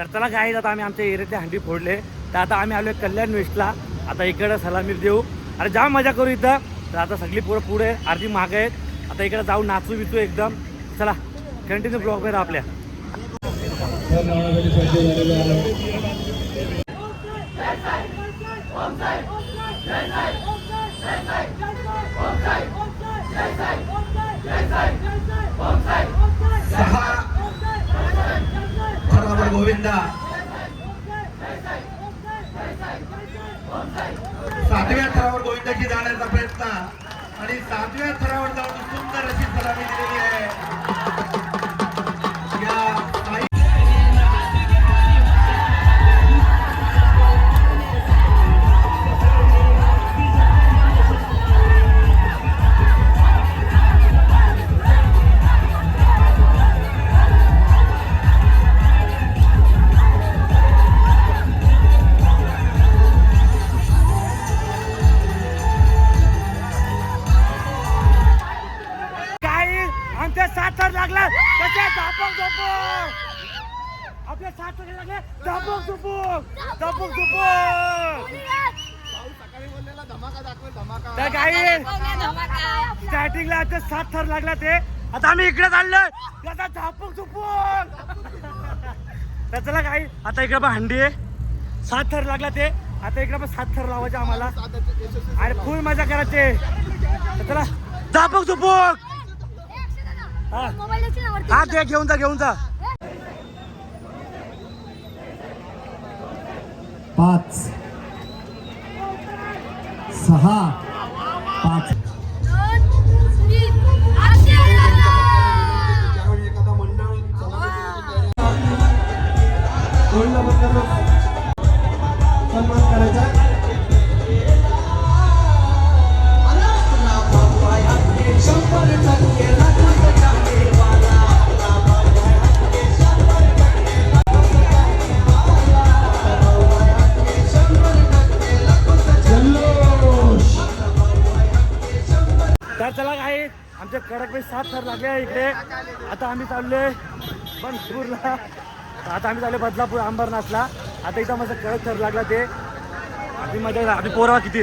तर चला काय आता आम्ही आमच्या एरियातले हंडी फोडले तर आता आम्ही आलो कल्याण वेस्टला आता इकडं सलामी देऊ अरे जाम मजा करू इथं तर आता सगळी पोरं पुढे अर्धी मागं आहेत आता इकडे जाऊ नाचू बिचू एकदम चला कंटिन्यू ब्लॉक करा आपल्या जय साई सज्ज झालेले आहे सहा बरोबर गोविंदा. सातव्या थरावर गोविंदाची जाण्याचा प्रयत्न. आणि सातव्या थरावर जाऊन सुंदर अशी सलामी दिलेली आहे. इकडे चाललोय. आता झापक झोपक. तर चला काही आता इकडे पण हंडी आहे. सात थर लागला ते. आता इकडे पण सात थर लावायचे आम्हाला. आणि फुल मजा करायचे. चला. झापक झोपक. हा. हा ते घेऊन जा घेऊन जा. पाच सहा पाच. तर चला काही आमच्या कडक सात थर लागले इकडे. आता आम्ही चाललोय बनपूरला आता आम्ही चाललोय बदलापूर अंबरनाथला. आता इथं माझं कडक थर लागला ते. आधी मजा आधी पोरवा किती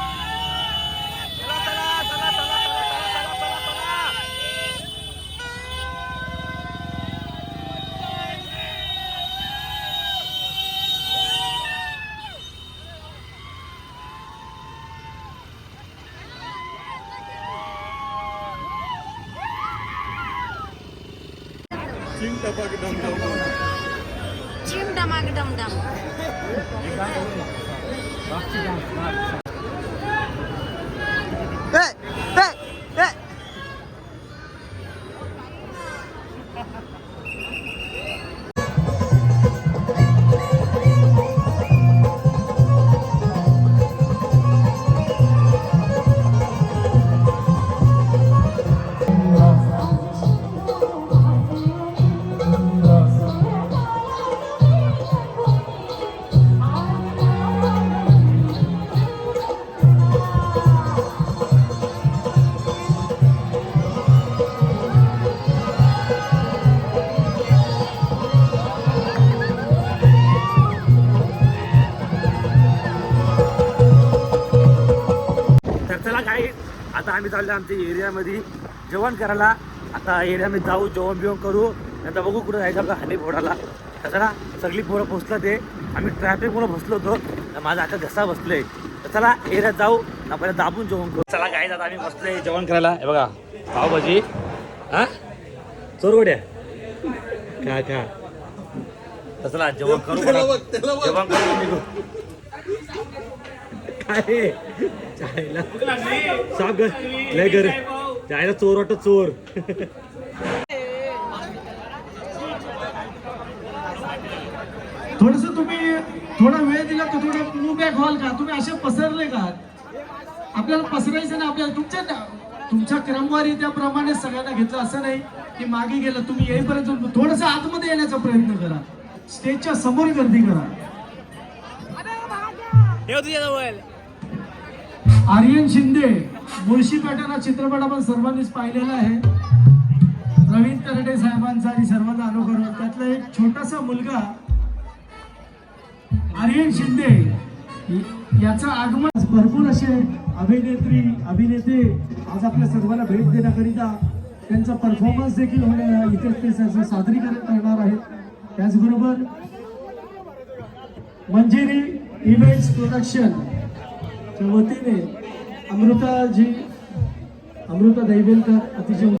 आम्ही चाललो आमच्या एरियामध्ये जेवण करायला. आता एरियामध्ये जाऊ जेवण बिवण करू. नंतर बघू कुठं जायचं आपला हानी फोडाला तर चला सगळी पोरं पोचलं ते. आम्ही ट्रॅफिकमुळे बसलो होतो. तर माझा आता घसा बसलोय. तर चला एरियात जाऊ. आपण दाबून जेवण करू. चला काय आता आम्ही बसलोय जेवण करायला. हे बघा पावभाजी. हा? चोरगोड्या. खा खा. तर चला जेवण करू. जेवण करू काय? जायला. लय घर जायला चोर वाटत चोर. थोडस तुम्ही थोडा वेळ दिला तर थोडं मूव बॅक व्हाल का? तुम्ही असे पसरले का? आपल्याला पसरायचं ना आपल्याला तुमच्या तुमच्या क्रमवारी त्याप्रमाणे सगळ्यांना घेतलं. असं नाही की मागे गेलं तुम्ही येईपर्यंत थोडस आतमध्ये येण्याचा प्रयत्न करा. स्टेजच्या समोर गर्दी करा. आर्यन शिंदे मुळशी पेठण चित्रपट आपण सर्वांनीच पाहिलेला आहे. रवींद्र तरडे साहेबांचा आणि सर्वांचा अनुकरण त्यातला एक छोटासा मुलगा आर्यन शिंदे. याचं आगमन भरपूर असे अभिनेत्री अभिनेते आज आपल्या सर्वांना भेट देण्याकरिता त्यांचा परफॉर्मन्स देखील होणे इथे ते सादरीकरण करणार आहेत. त्याचबरोबर मंजिरी इव्हेंट्स प्रोडक्शन वतीने अमृताजी अमृता दैवेलकर अतिशय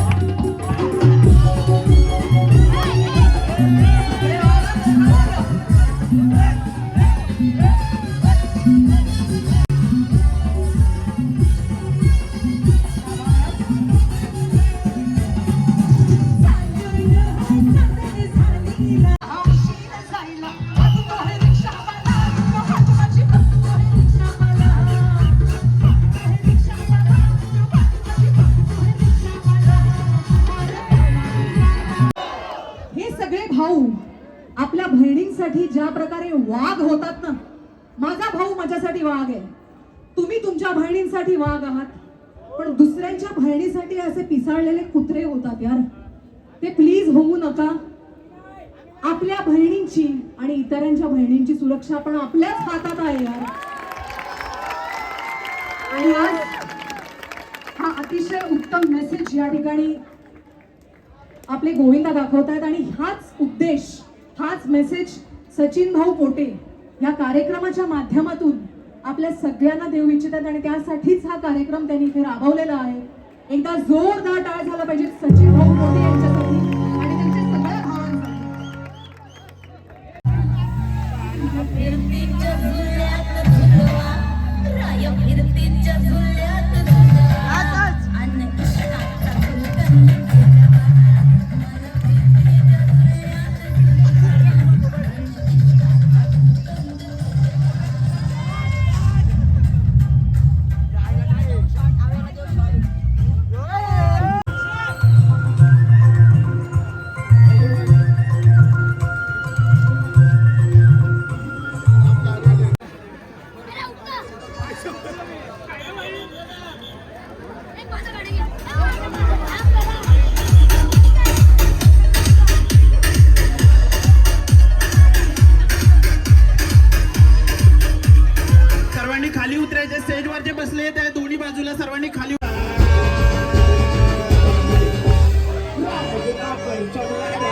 सगळे भाऊ आपल्या बहिणींसाठी ज्या प्रकारे वाघ होतात ना माझा भाऊ माझ्यासाठी वाघ आहे. तुम्ही तुमच्या बहिणींसाठी वाघ आहात. पण दुसऱ्यांच्या बहिणीसाठी असे पिसाळलेले कुत्रे होतात यार. ते प्लीज होऊ नका. आपल्या बहिणींची आणि इतरांच्या बहिणींची सुरक्षा पण आपल्याच हातात आहे यार. आणि आज हा अतिशय उत्तम मेसेज या ठिकाणी आपले गोविंदा दाखवतायत आणि हाच उद्देश हाच मेसेज सचिन भाऊ पोटे या कार्यक्रमाच्या माध्यमातून आपल्या सगळ्यांना देऊ इच्छितात आणि त्यासाठीच हा कार्यक्रम त्यांनी इथे राबवलेला आहे. एकदा जोरदार टाळ झाला पाहिजे सचिन भाऊ पोटे यांच्या Thank you.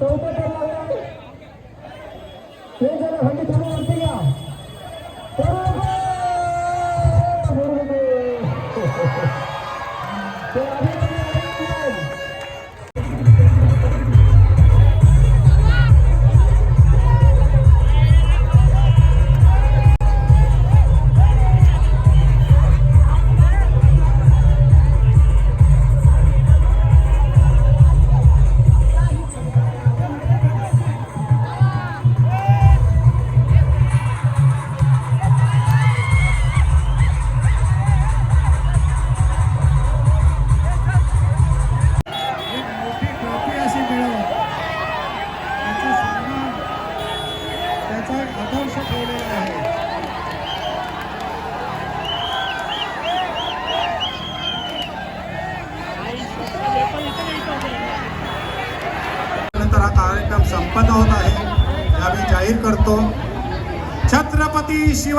चौथं तर लागलं हे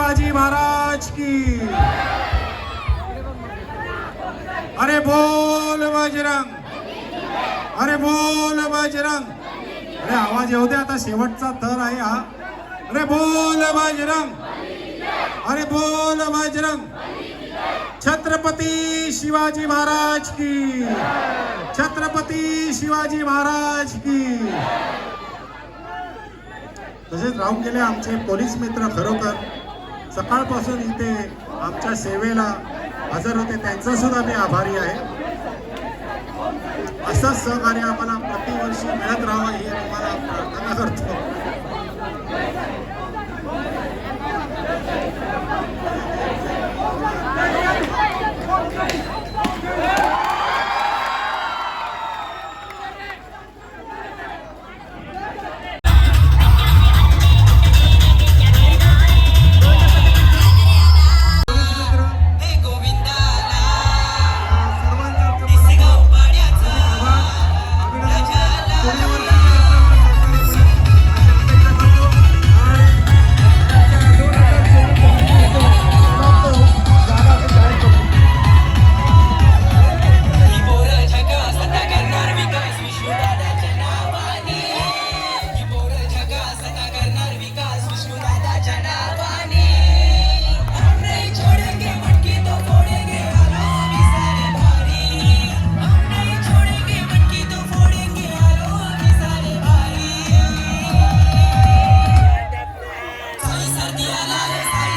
शिवाजी महाराज की। अरे बोल बजरंग। अरे बोल बजरंग। अरे आवाज येऊ दे आता शेवटचा थर आहे हा. अरे बोल बजरंग। अरे बोल बजरंग। छत्रपती शिवाजी महाराज की। छत्रपती शिवाजी महाराज की। तसेच राहून गेले आमचे पोलीस मित्र खरोखर. सकाळपासून इथे आमच्या सेवेला हजर होते. त्यांचा सुद्धा मी आभारी आहे. असंच सहकार्य आम्हाला प्रतिवर्षी मिळत राहावं ही तुम्हाला प्रार्थना करतो. Diana